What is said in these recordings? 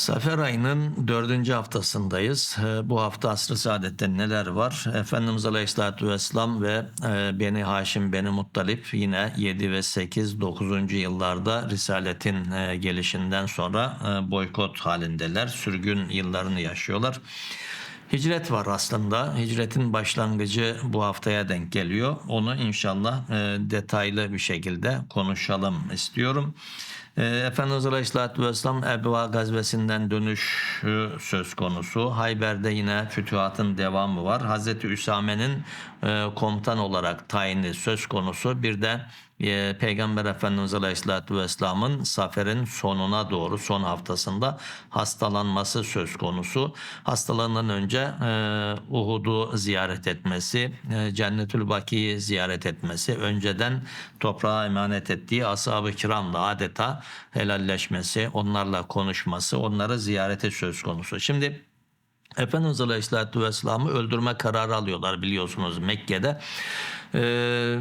Safer ayının dördüncü haftasındayız. Ee, Bu hafta asr-ı saadette neler var? Efendimiz Aleyhisselatü Vesselam ve e, Beni Haşim, Beni Muttalip yine 7 ve 8, 9. yıllarda Risaletin e, gelişinden sonra e, boykot halindeler. Sürgün yıllarını yaşıyorlar. Hicret var aslında. Hicretin başlangıcı bu haftaya denk geliyor. Onu inşallah detaylı bir şekilde konuşalım istiyorum. E, Efendimiz Aleyhisselatü Vesselam Ebva gazvesinden dönüşü söz konusu. Hayber'de yine fütühatın devamı var. Hazreti Üsame'nin e, komutan olarak tayini söz konusu. Bir de e, Peygamber Efendimiz Aleyhisselatü Vesselam'ın saferin sonuna doğru son haftasında hastalanması söz konusu. Hastalığından önce e, Uhud'u ziyaret etmesi, e, Cennetül Baki'yi ziyaret etmesi, önceden toprağa emanet ettiği ashab-ı kiramla adeta helalleşmesi, onlarla konuşması, onları ziyarete söz konusu. Şimdi Efendimiz Aleyhisselatü Vesselam'ı öldürme kararı alıyorlar biliyorsunuz Mekke'de. Ee,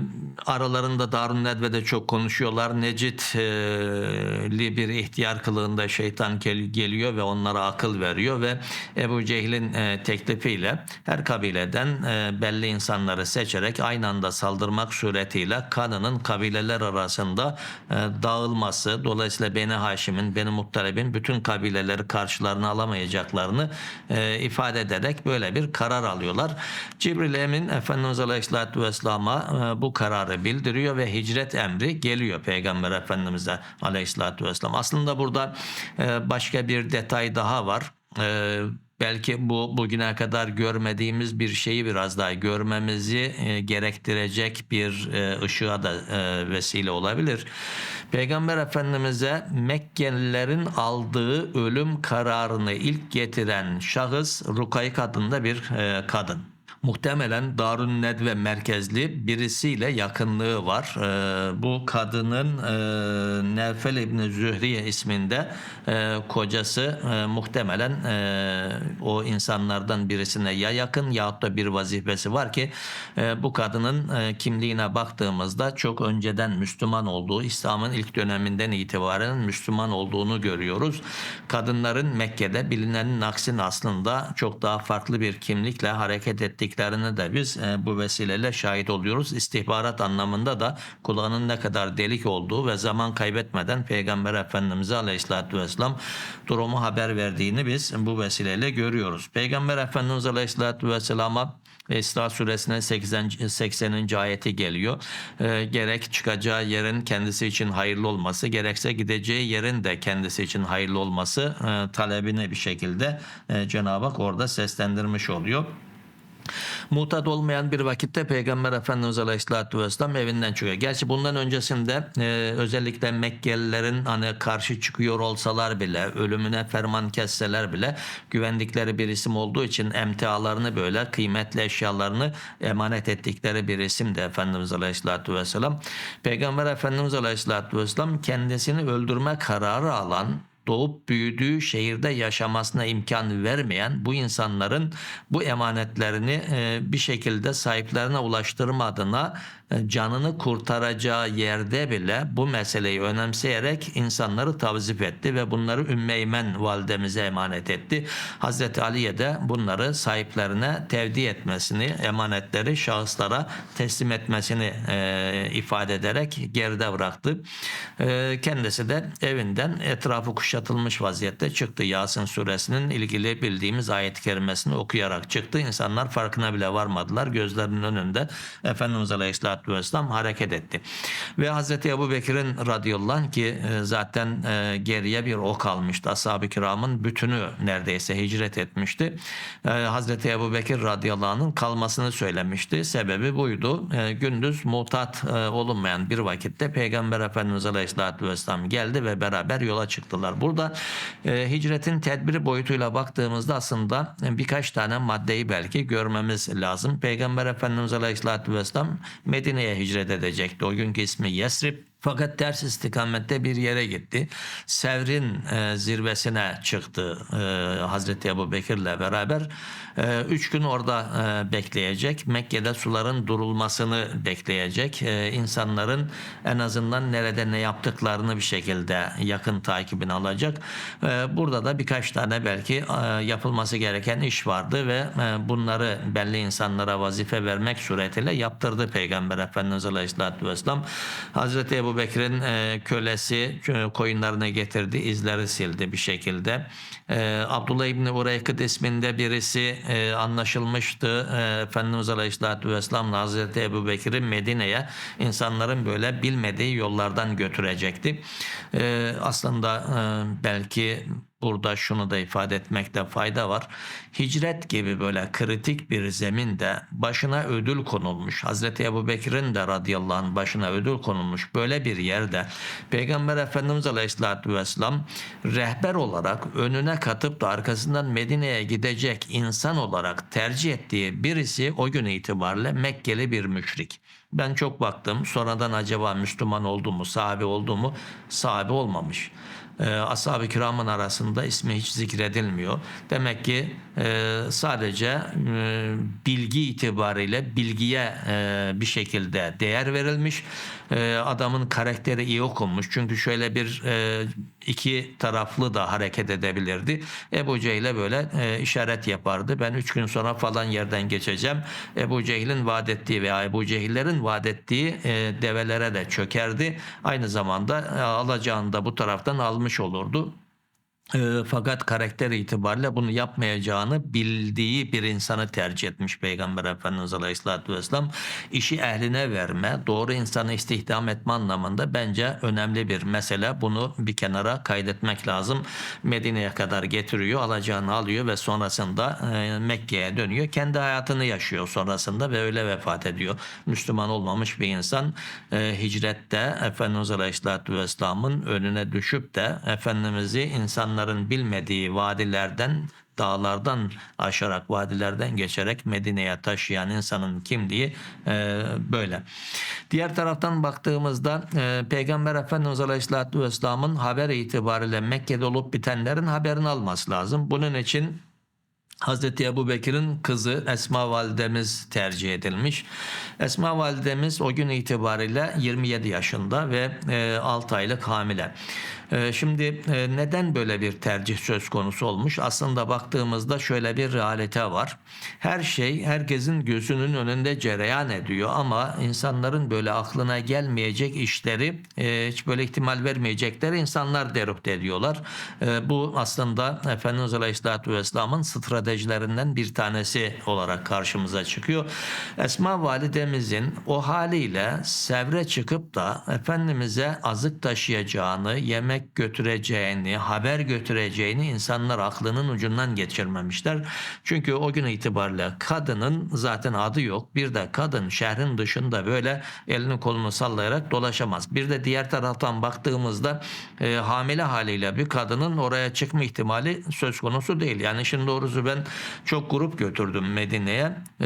aralarında Darun Nedve'de çok konuşuyorlar. Necitli bir ihtiyar kılığında şeytan gel- geliyor ve onlara akıl veriyor ve Ebu Cehil'in e, teklifiyle her kabileden e, belli insanları seçerek aynı anda saldırmak suretiyle kanının kabileler arasında e, dağılması dolayısıyla Beni Haşim'in, Beni Muttalib'in bütün kabileleri karşılarına alamayacaklarını e, ifade ederek böyle bir karar alıyorlar. Cibril Emin Efendimiz Aleyhisselatü Vesselam'a e, bu kararı bildiriyor ve hicret emri geliyor Peygamber Efendimiz'e Aleyhisselatü Vesselam. Aslında burada e, başka bir detay daha var. E, belki bu bugüne kadar görmediğimiz bir şeyi biraz daha görmemizi gerektirecek bir ışığa da vesile olabilir. Peygamber Efendimiz'e Mekkelilerin aldığı ölüm kararını ilk getiren şahıs Rukayk adında bir kadın. Muhtemelen Darun Nedve merkezli birisiyle yakınlığı var. Ee, bu kadının e, Nevfel İbni Zühriye isminde e, kocası e, muhtemelen e, o insanlardan birisine ya yakın yahut da bir vazifesi var ki e, bu kadının e, kimliğine baktığımızda çok önceden Müslüman olduğu, İslam'ın ilk döneminden itibaren Müslüman olduğunu görüyoruz. Kadınların Mekke'de bilinenin aksine aslında çok daha farklı bir kimlikle hareket ettiklerini de biz e, bu vesileyle şahit oluyoruz. İstihbarat anlamında da kulağının ne kadar delik olduğu ve zaman kaybetmeden Peygamber Efendimiz'e Aleyhisselatü Vesselam durumu haber verdiğini biz bu vesileyle görüyoruz. Peygamber Efendimiz Aleyhisselatü Vesselam'a İsra suresine 80. 80. ayeti geliyor. Ee, gerek çıkacağı yerin kendisi için hayırlı olması, gerekse gideceği yerin de kendisi için hayırlı olması e, talebini bir şekilde e, Cenab-ı Hak orada seslendirmiş oluyor. Mutat olmayan bir vakitte Peygamber Efendimiz Aleyhisselatü Vesselam evinden çıkıyor. Gerçi bundan öncesinde e, özellikle Mekkelilerin hani karşı çıkıyor olsalar bile, ölümüne ferman kesseler bile güvendikleri bir isim olduğu için emtialarını böyle kıymetli eşyalarını emanet ettikleri bir isim de Efendimiz Aleyhisselatü Vesselam. Peygamber Efendimiz Aleyhisselatü Vesselam kendisini öldürme kararı alan doğup büyüdüğü şehirde yaşamasına imkan vermeyen bu insanların bu emanetlerini bir şekilde sahiplerine ulaştırma adına canını kurtaracağı yerde bile bu meseleyi önemseyerek insanları tavzif etti ve bunları Ümmeymen validemize emanet etti. Hazreti Ali'ye de bunları sahiplerine tevdi etmesini, emanetleri şahıslara teslim etmesini e, ifade ederek geride bıraktı. E, kendisi de evinden etrafı kuşatılmış vaziyette çıktı. Yasin suresinin ilgili bildiğimiz ayet-i kerimesini okuyarak çıktı. İnsanlar farkına bile varmadılar. Gözlerinin önünde Efendimiz Aleyhisselatü Vesselam hareket etti. Ve Hazreti Ebu Bekir'in radıyallahu anh ki e, zaten e, geriye bir o kalmıştı. Ashab-ı kiramın bütünü neredeyse hicret etmişti. E, Hazreti Ebu Bekir radıyallahu anh'ın kalmasını söylemişti. Sebebi buydu. Gündüz mutat olunmayan bir vakitte Peygamber Efendimiz Aleyhisselatü Vesselam geldi ve beraber yola çıktılar. Burada hicretin tedbiri boyutuyla baktığımızda aslında birkaç tane maddeyi belki görmemiz lazım. Peygamber Efendimiz Aleyhisselatü Vesselam Medine'ye hicret edecekti. O günkü ismi Yesrib. Fakat ters istikamette bir yere gitti. Sevr'in e, zirvesine çıktı e, Hazreti Ebu Bekir'le beraber. E, üç gün orada e, bekleyecek. Mekke'de suların durulmasını bekleyecek. E, insanların en azından nerede ne yaptıklarını bir şekilde yakın takibini alacak. E, burada da birkaç tane belki e, yapılması gereken iş vardı ve e, bunları belli insanlara vazife vermek suretiyle yaptırdı Peygamber Efendimiz Aleyhisselatü Vesselam. Hazreti Ebu Bekir'in e, kölesi koyunlarını getirdi, izleri sildi bir şekilde. E, Abdullah İbni Ureykıt isminde birisi e, anlaşılmıştı. E, Efendimiz Aleyhisselatü Vesselam'la Hazreti Ebu Bekir'i Medine'ye insanların böyle bilmediği yollardan götürecekti. E, aslında e, belki burada şunu da ifade etmekte fayda var. Hicret gibi böyle kritik bir zeminde başına ödül konulmuş. Hazreti Ebu Bekir'in de radıyallahu anh başına ödül konulmuş. Böyle bir yerde Peygamber Efendimiz Aleyhisselatü Vesselam rehber olarak önüne katıp da arkasından Medine'ye gidecek insan olarak tercih ettiği birisi o gün itibariyle Mekkeli bir müşrik. Ben çok baktım. Sonradan acaba Müslüman oldu mu, sahabe oldu mu? Sahabe olmamış e, ashab-ı kiramın arasında ismi hiç zikredilmiyor. Demek ki e, sadece e, bilgi itibariyle bilgiye e, bir şekilde değer verilmiş. E, adamın karakteri iyi okunmuş. Çünkü şöyle bir e, iki taraflı da hareket edebilirdi. Ebu Cehil'e böyle e, işaret yapardı. Ben üç gün sonra falan yerden geçeceğim. Ebu Cehil'in vaat ettiği veya Ebu Cehillerin vaat ettiği develere de çökerdi. Aynı zamanda alacağını da bu taraftan almış olurdu. E, fakat karakter itibariyle bunu yapmayacağını bildiği bir insanı tercih etmiş Peygamber Efendimiz Aleyhisselatü Vesselam. İşi ehline verme, doğru insanı istihdam etme anlamında bence önemli bir mesele. Bunu bir kenara kaydetmek lazım. Medine'ye kadar getiriyor, alacağını alıyor ve sonrasında e, Mekke'ye dönüyor. Kendi hayatını yaşıyor sonrasında ve öyle vefat ediyor. Müslüman olmamış bir insan e, hicrette Efendimiz Aleyhisselatü Vesselam'ın önüne düşüp de Efendimiz'i insanların bilmediği vadilerden dağlardan aşarak vadilerden geçerek Medine'ye taşıyan insanın kimliği e, böyle. Diğer taraftan baktığımızda e, Peygamber Efendimiz Aleyhisselatü Vesselam'ın haber itibariyle Mekke'de olup bitenlerin haberini alması lazım. Bunun için Hazreti Ebu Bekir'in kızı Esma Validemiz tercih edilmiş. Esma Validemiz o gün itibariyle 27 yaşında ve e, 6 aylık hamile. E, şimdi e, neden böyle bir tercih söz konusu olmuş? Aslında baktığımızda şöyle bir realite var. Her şey herkesin gözünün önünde cereyan ediyor ama insanların böyle aklına gelmeyecek işleri e, hiç böyle ihtimal vermeyecekleri insanlar derüpt ediyorlar. E, bu aslında Efendimiz Aleyhisselatü Vesselam'ın stratejilerinden bir tanesi olarak karşımıza çıkıyor. Esma validemizin o haliyle sevre çıkıp da Efendimiz'e azık taşıyacağını, yemek götüreceğini, haber götüreceğini insanlar aklının ucundan geçirmemişler. Çünkü o gün itibariyle kadının zaten adı yok. Bir de kadın şehrin dışında böyle elini kolunu sallayarak dolaşamaz. Bir de diğer taraftan baktığımızda e, hamile haliyle bir kadının oraya çıkma ihtimali söz konusu değil. Yani şimdi doğrusu ben çok grup götürdüm Medine'ye. E,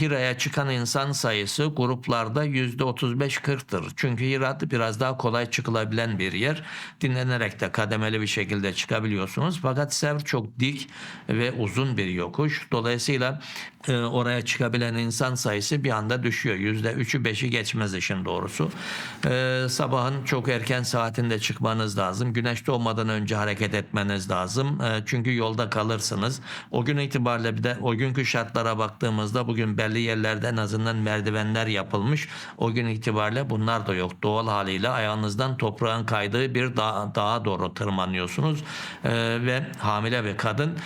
Hira'ya çıkan insan sayısı gruplarda yüzde 35-40'tır. Çünkü Hira biraz daha kolay çıkılabilen bir yer. Dinlenerek de kademeli bir şekilde çıkabiliyorsunuz. Fakat Sevr çok dik ve uzun bir yokuş. Dolayısıyla e, oraya çıkabilen insan sayısı bir anda düşüyor. Yüzde üçü beşi geçmez işin doğrusu. E, sabahın çok erken saatinde çıkmanız lazım. Güneş doğmadan önce hareket etmeniz lazım. E, çünkü yolda kalırsınız. O gün itibariyle bir de o günkü şartlara baktığımızda bugün belli yerlerde en azından merdivenler yapılmış. O gün itibariyle bunlar da yok. Doğal haliyle ayağınızdan toprağın kaydığı bir dağ, dağa doğru tırmanıyorsunuz. E, ve hamile bir kadın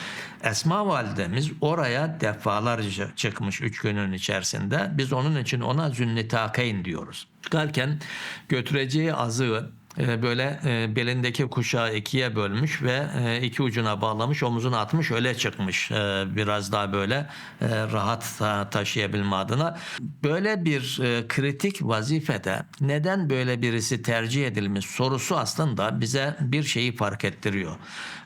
Esma validemiz oraya defalarca çıkmış üç günün içerisinde. Biz onun için ona zünnetakayn diyoruz. Çıkarken götüreceği azığı böyle e, belindeki kuşağı ikiye bölmüş ve e, iki ucuna bağlamış omuzuna atmış öyle çıkmış E, biraz daha böyle e, rahat ta- taşıyabilme adına. Böyle bir kritik vazifede neden böyle birisi tercih edilmiş sorusu aslında bize bir şeyi fark ettiriyor.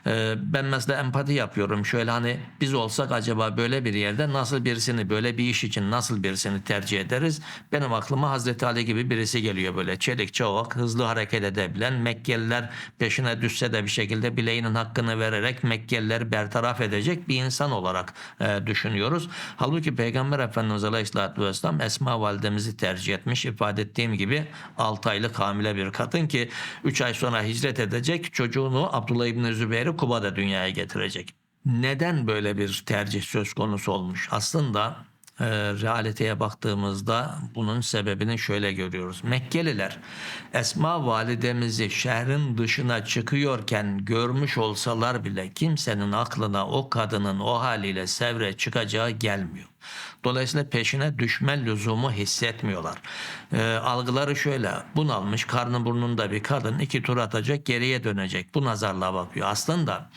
E, ben mesela empati yapıyorum şöyle hani biz olsak acaba böyle bir yerde nasıl birisini böyle bir iş için nasıl birisini tercih ederiz? Benim aklıma Hazreti Ali gibi birisi geliyor böyle çelik çavak hızlı hareket edebilen Mekkeliler peşine düşse de bir şekilde bileğinin hakkını vererek Mekkelileri bertaraf edecek bir insan olarak e, düşünüyoruz. Halbuki Peygamber Efendimiz Aleyhisselatü Vesselam Esma validemizi tercih etmiş. ifade ettiğim gibi 6 aylık hamile bir kadın ki 3 ay sonra hicret edecek çocuğunu Abdullah İbni Zübeyir'i Kuba'da dünyaya getirecek. Neden böyle bir tercih söz konusu olmuş? Aslında e, realiteye baktığımızda bunun sebebini şöyle görüyoruz. Mekkeliler Esma validemizi şehrin dışına çıkıyorken görmüş olsalar bile kimsenin aklına o kadının o haliyle sevre çıkacağı gelmiyor. Dolayısıyla peşine düşme lüzumu hissetmiyorlar. E, algıları şöyle bunalmış karnı burnunda bir kadın iki tur atacak geriye dönecek. Bu nazarla bakıyor. Aslında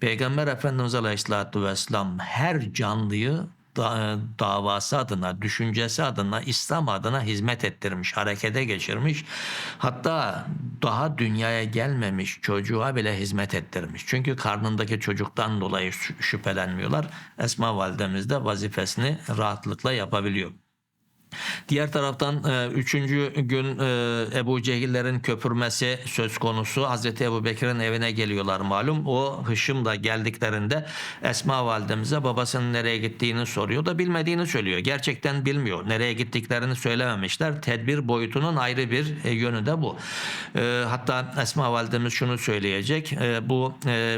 Peygamber Efendimiz Aleyhisselatü Vesselam her canlıyı da- davası adına, düşüncesi adına, İslam adına hizmet ettirmiş, harekete geçirmiş. Hatta daha dünyaya gelmemiş çocuğa bile hizmet ettirmiş. Çünkü karnındaki çocuktan dolayı şü- şüphelenmiyorlar. Esma validemiz de vazifesini rahatlıkla yapabiliyor. Diğer taraftan e, üçüncü gün e, Ebu Cehillerin köpürmesi söz konusu. Hazreti Ebu Bekir'in evine geliyorlar malum. O hışım da geldiklerinde Esma validemize babasının nereye gittiğini soruyor da bilmediğini söylüyor. Gerçekten bilmiyor. Nereye gittiklerini söylememişler. Tedbir boyutunun ayrı bir e, yönü de bu. Hatta Esma validemiz şunu söyleyecek. Bu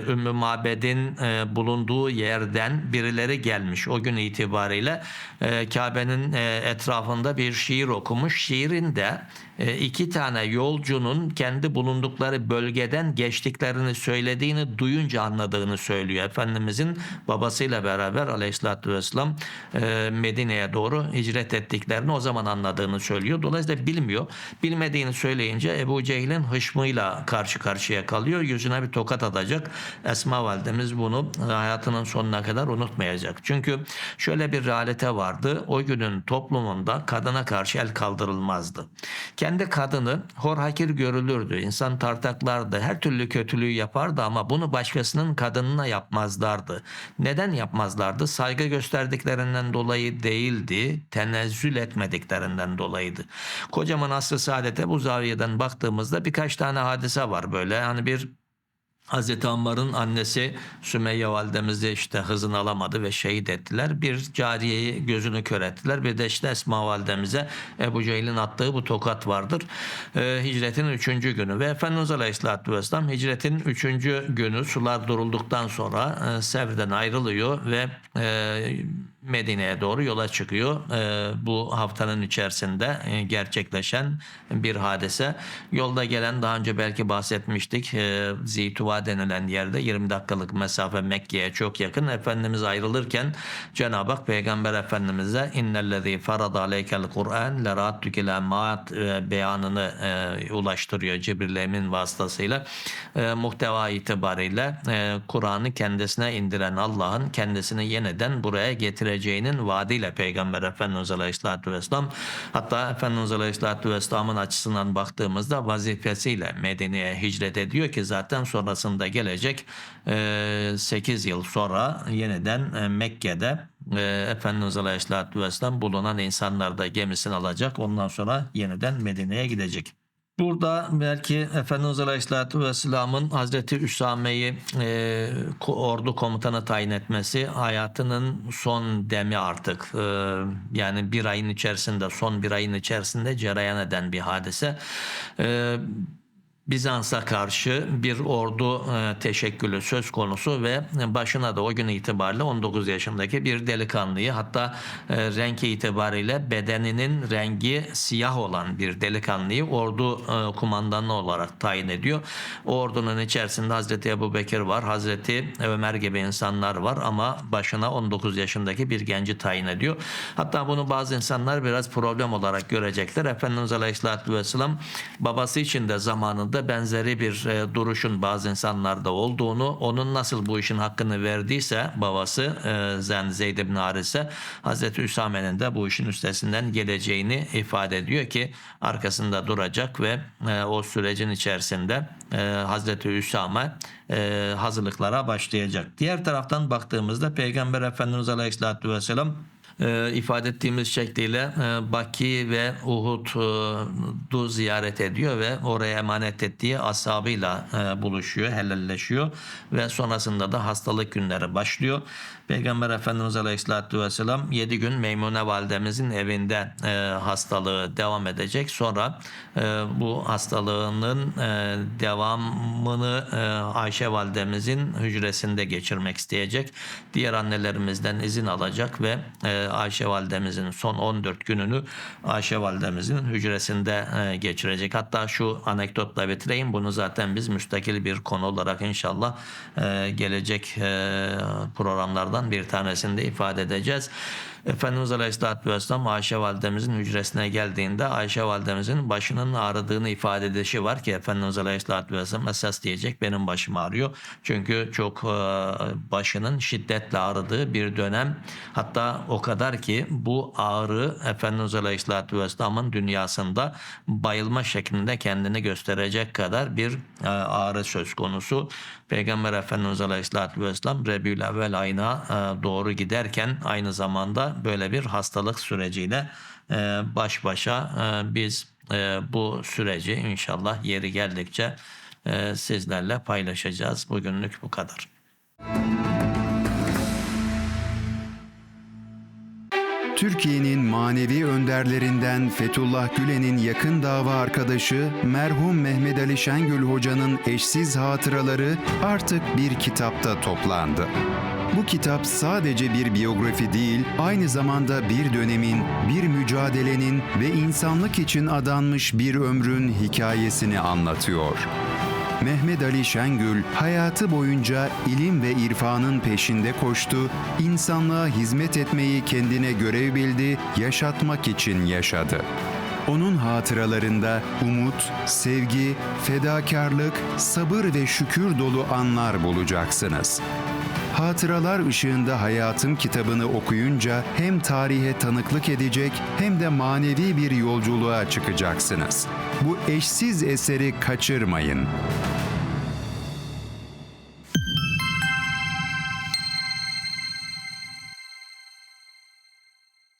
Ümmü Mabed'in bulunduğu yerden birileri gelmiş. O gün itibariyle Kabe'nin e, etrafında bir şiir okumuş. Şiirin de iki tane yolcunun kendi bulundukları bölgeden geçtiklerini söylediğini duyunca anladığını söylüyor. Efendimizin babasıyla beraber aleyhissalatü vesselam e, Medine'ye doğru hicret ettiklerini o zaman anladığını söylüyor. Dolayısıyla bilmiyor. Bilmediğini söyleyince Ebu Cehil'in hışmıyla karşı karşıya kalıyor. Yüzüne bir tokat atacak. Esma validemiz bunu hayatının sonuna kadar unutmayacak. Çünkü şöyle bir realite vardı. O günün toplumunda kadına karşı el kaldırılmazdı. Kendi kadını hor hakir görülürdü. İnsan tartaklardı. Her türlü kötülüğü yapardı ama bunu başkasının kadınına yapmazlardı. Neden yapmazlardı? Saygı gösterdiklerinden dolayı değildi. Tenezzül etmediklerinden dolayıydı. Kocaman asr-ı saadete bu zaviyeden baktığımızda birkaç tane hadise var böyle. Hani bir Hazreti Ammar'ın annesi Sümeyye validemiz de işte hızını alamadı ve şehit ettiler. Bir cariyeyi gözünü kör ettiler. Bir de işte Esma validemize Ebu Cehil'in attığı bu tokat vardır. Ee, hicretin üçüncü günü ve Efendimiz Aleyhisselatü Vesselam hicretin üçüncü günü sular durulduktan sonra e, Sevr'den ayrılıyor ve e, Medine'ye doğru yola çıkıyor. Ee, bu haftanın içerisinde e, gerçekleşen bir hadise. Yolda gelen daha önce belki bahsetmiştik. E, Zeytuva denilen yerde 20 dakikalık mesafe Mekke'ye çok yakın. Efendimiz ayrılırken Cenab-ı Hak Peygamber Efendimiz'e innellezî farada aleykel Kur'an lerattük ile maat e, beyanını ulaştırıyor Cibril Emin vasıtasıyla. Muhteva itibariyle Kur'an'ı kendisine indiren Allah'ın kendisini yeniden buraya getireceğinin vaadiyle Peygamber Efendimiz Aleyhisselatü Vesselam hatta Efendimiz Aleyhisselatü Vesselam'ın açısından baktığımızda vazifesiyle Medine'ye hicret ediyor ki zaten sonrasında gelecek 8 yıl sonra yeniden e, Mekke'de e, Efendimiz Aleyhisselatü Vesselam bulunan insanlar da gemisini alacak. Ondan sonra yeniden Medine'ye gidecek. Burada belki Efendimiz Aleyhisselatü Vesselam'ın Hazreti Üsame'yi e, ordu komutanı tayin etmesi hayatının son demi artık. E, yani bir ayın içerisinde, son bir ayın içerisinde cereyan eden bir hadise. E, Bizans'a karşı bir ordu e, teşekkülü söz konusu ve başına da o gün itibariyle 19 yaşındaki bir delikanlıyı hatta e, renk itibariyle bedeninin rengi siyah olan bir delikanlıyı ordu e, kumandanı olarak tayin ediyor. O ordunun içerisinde Hazreti Ebu Bekir var, Hazreti Ömer gibi insanlar var ama başına 19 yaşındaki bir genci tayin ediyor. Hatta bunu bazı insanlar biraz problem olarak görecekler. Efendimiz Aleyhisselatü Vesselam babası için de zamanında da benzeri bir e, duruşun bazı insanlarda olduğunu, onun nasıl bu işin hakkını verdiyse babası e, Zeyd ibn Harise Hazreti Üsame'nin de bu işin üstesinden geleceğini ifade ediyor ki arkasında duracak ve e, o sürecin içerisinde e, Hazreti Üsame e, hazırlıklara başlayacak. Diğer taraftan baktığımızda Peygamber Efendimiz Aleyhisselatü Vesselam e, ifade ettiğimiz şekliyle e, Baki ve Uhud'u ziyaret ediyor ve oraya emanet ettiği ashabıyla e, buluşuyor, helalleşiyor ve sonrasında da hastalık günleri başlıyor. Peygamber Efendimiz Aleyhisselatü Vesselam 7 gün Meymune validemizin evinde e, hastalığı devam edecek. Sonra e, bu hastalığının e, devamını e, Ayşe validemizin hücresinde geçirmek isteyecek. Diğer annelerimizden izin alacak ve e, Ayşe validemizin son 14 gününü Ayşe validemizin hücresinde e, geçirecek. Hatta şu anekdotla bitireyim. Bunu zaten biz müstakil bir konu olarak inşallah e, gelecek e, programlardan bir tanesinde ifade edeceğiz. Efendimiz Aleyhisselatü Vesselam Ayşe validemizin hücresine geldiğinde Ayşe validemizin başının ağrıdığını ifade edişi var ki Efendimiz Aleyhisselatü Vesselam esas diyecek benim başım ağrıyor. Çünkü çok e, başının şiddetle ağrıdığı bir dönem hatta o kadar ki bu ağrı Efendimiz Aleyhisselatü Vesselam'ın dünyasında bayılma şeklinde kendini gösterecek kadar bir e, ağrı söz konusu. Peygamber Efendimiz Aleyhisselatü Vesselam Rebül Evvel ayına e, doğru giderken aynı zamanda böyle bir hastalık süreciyle e, baş başa e, biz e, bu süreci inşallah yeri geldikçe sizlerle paylaşacağız. Bugünlük bu kadar. Türkiye'nin manevi önderlerinden Fethullah Gülen'in yakın dava arkadaşı merhum Mehmet Ali Şengül Hoca'nın eşsiz hatıraları artık bir kitapta toplandı. Bu kitap sadece bir biyografi değil, aynı zamanda bir dönemin, bir mücadelenin ve insanlık için adanmış bir ömrün hikayesini anlatıyor. Mehmet Ali Şengül hayatı boyunca ilim ve irfanın peşinde koştu, insanlığa hizmet etmeyi kendine görev bildi, yaşatmak için yaşadı. Onun hatıralarında umut, sevgi, fedakarlık, sabır ve şükür dolu anlar bulacaksınız. Hatıralar ışığında hayatım kitabını okuyunca hem tarihe tanıklık edecek hem de manevi bir yolculuğa çıkacaksınız. Bu eşsiz eseri kaçırmayın.